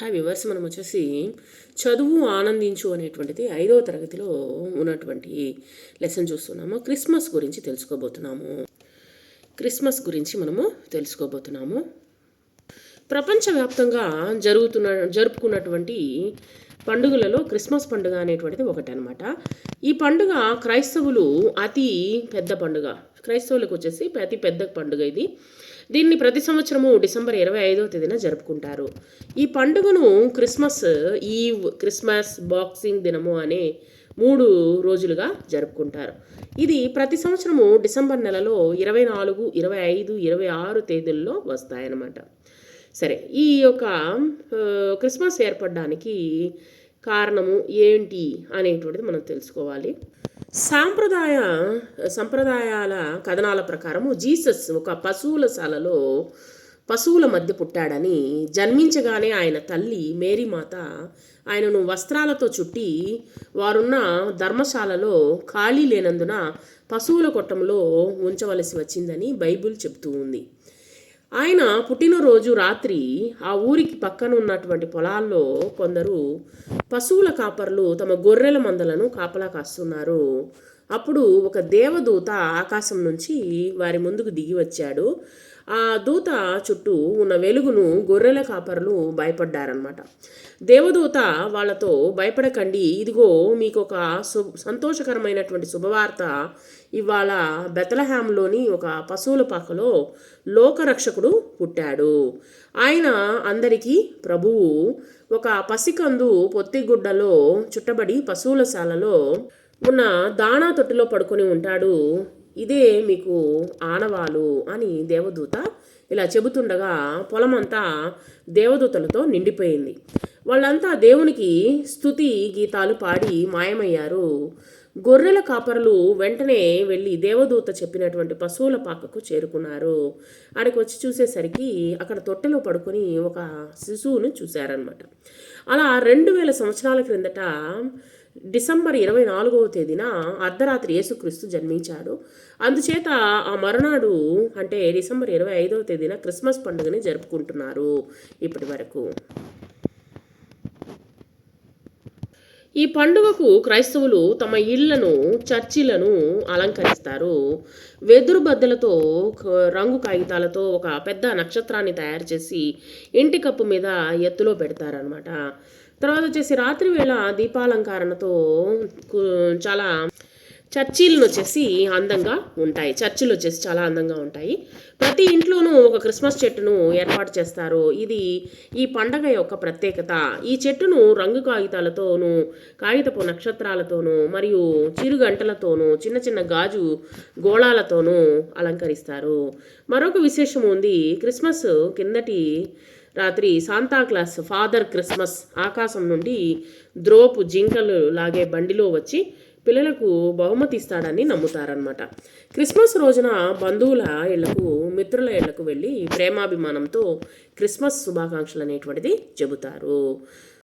Hi viewers మనం వచ్చేసి చదువు ఆనందించు అనేటువంటిది ఐదవ తరగతిలో ఉన్నటువంటి లెసన్ చూస్తున్నాము. క్రిస్మస్ గురించి తెలుసుకోబోతున్నాము. క్రిస్మస్ గురించి మనము తెలుసుకోబోతున్నాము. ప్రపంచవ్యాప్తంగా జరుగుతున్న జరుపుకున్నటువంటి పండుగలలో క్రిస్మస్ పండుగ అనేటువంటిది ఒకటి అనమాట ఈ పండుగ క్రైస్తవులు అతి పెద్ద పండుగ. క్రైస్తవులకు వచ్చేసి అతి పెద్ద పండుగ ఇది. దీన్ని ప్రతి సంవత్సరము డిసెంబర్ ఇరవై ఐదవ తేదీన జరుపుకుంటారు. ఈ పండుగను క్రిస్మస్ ఈవ్ క్రిస్మస్ బాక్సింగ్ దినము అనే మూడు రోజులుగా జరుపుకుంటారు. ఇది ప్రతి సంవత్సరము డిసెంబర్ నెలలో ఇరవై నాలుగు ఇరవై ఐదు ఇరవై ఆరు తేదీల్లో వస్తాయన్నమాట. సరే ఈ యొక్క క్రిస్మస్ ఏర్పడడానికి కారణము ఏంటి అనేటువంటిది మనం తెలుసుకోవాలి. సాంప్రదాయ సంప్రదాయాల కథనాల ప్రకారము జీసస్ ఒక పశువుల శాలలో పశువుల మధ్య పుట్టాడని జన్మించగానే ఆయన తల్లి మేరీమాత ఆయనను వస్త్రాలతో చుట్టి వారున్న ధర్మశాలలో ఖాళీ లేనందున పశువుల కొట్టంలో ఉంచవలసి వచ్చిందని బైబిల్ చెబుతూ ఉంది. ఆయన పుట్టినరోజు రాత్రి ఆ ఊరికి పక్కన ఉన్నటువంటి పొలాల్లో కొందరు పశువుల కాపర్లు తమ గొర్రెల మందలను కాపలా కాస్తున్నారు. అప్పుడు ఒక దేవదూత ఆకాశం నుంచి వారి ముందుకు దిగి వచ్చాడు. ఆ దూత చుట్టూ ఉన్న వెలుగును గొర్రెల కాపర్లు భయపడ్డారనమాట దేవదూత వాళ్ళతో భయపడకండి ఇదిగో మీకు ఒక సు సంతోషకరమైనటువంటి శుభవార్త ఇవాళ బెతలహాంలోని ఒక పశువుల పాకలో లోకరక్షకుడు పుట్టాడు. ఆయన అందరికీ ప్రభువు. ఒక పసికందు పొత్తిగుడ్డలో చుట్టబడి పశువుల శాలలో ఉన్న దాణా తొట్టిలో పడుకొని ఉంటాడు ఇదే మీకు ఆనవాలు అని దేవదూత ఇలా చెబుతుండగా పొలమంతా దేవదూతలతో నిండిపోయింది. వాళ్ళంతా దేవునికి స్థుతి గీతాలు పాడి మాయమయ్యారు. గొర్రెల కాపరులు వెంటనే వెళ్ళి దేవదూత చెప్పినటువంటి పశువుల పాకకు చేరుకున్నారు. ఆడికి వచ్చి చూసేసరికి అక్కడ తొట్టెలో పడుకొని ఒక శిశువును చూశారనమాట అలా రెండు వేల సంవత్సరాల క్రిందట డిసెంబర్ ఇరవై నాలుగవ తేదీన అర్ధరాత్రి యేసుక్రీస్తు జన్మించాడు. అందుచేత ఆ మరునాడు అంటే డిసెంబర్ ఇరవై ఐదవ తేదీన క్రిస్మస్ పండుగని జరుపుకుంటున్నారు ఇప్పటి వరకు. ఈ పండుగకు క్రైస్తవులు తమ ఇళ్ళను చర్చిలను అలంకరిస్తారు. వెదురు బద్దలతో రంగు కాగితాలతో ఒక పెద్ద నక్షత్రాన్ని తయారు చేసి ఇంటి కప్పు మీద ఎత్తులో పెడతారనమాట తర్వాత వచ్చేసి రాత్రి వేళ దీపాలంకరణతో చాలా చర్చీలను వచ్చేసి అందంగా ఉంటాయి. చర్చిలు వచ్చేసి చాలా అందంగా ఉంటాయి. ప్రతి ఇంట్లోనూ ఒక క్రిస్మస్ చెట్టును ఏర్పాటు చేస్తారు. ఇది ఈ పండగ యొక్క ప్రత్యేకత. ఈ చెట్టును రంగు కాగితాలతోనూ కాగితపు నక్షత్రాలతోనూ మరియు చిరుగంటలతోనూ చిన్న చిన్న గాజు గోళాలతోనూ అలంకరిస్తారు. మరొక విశేషం ఉంది క్రిస్మస్ కిందటి రాత్రి శాంతాక్లాస్ ఫాదర్ క్రిస్మస్ ఆకాశం నుండి ద్రోపు జింకలు లాగే బండిలో వచ్చి పిల్లలకు బహుమతి ఇస్తాడని నమ్ముతారనమాట క్రిస్మస్ రోజున బంధువుల ఇళ్ళకు మిత్రుల ఇళ్ళకు వెళ్ళి ప్రేమాభిమానంతో క్రిస్మస్ శుభాకాంక్షలు అనేటువంటిది చెబుతారు.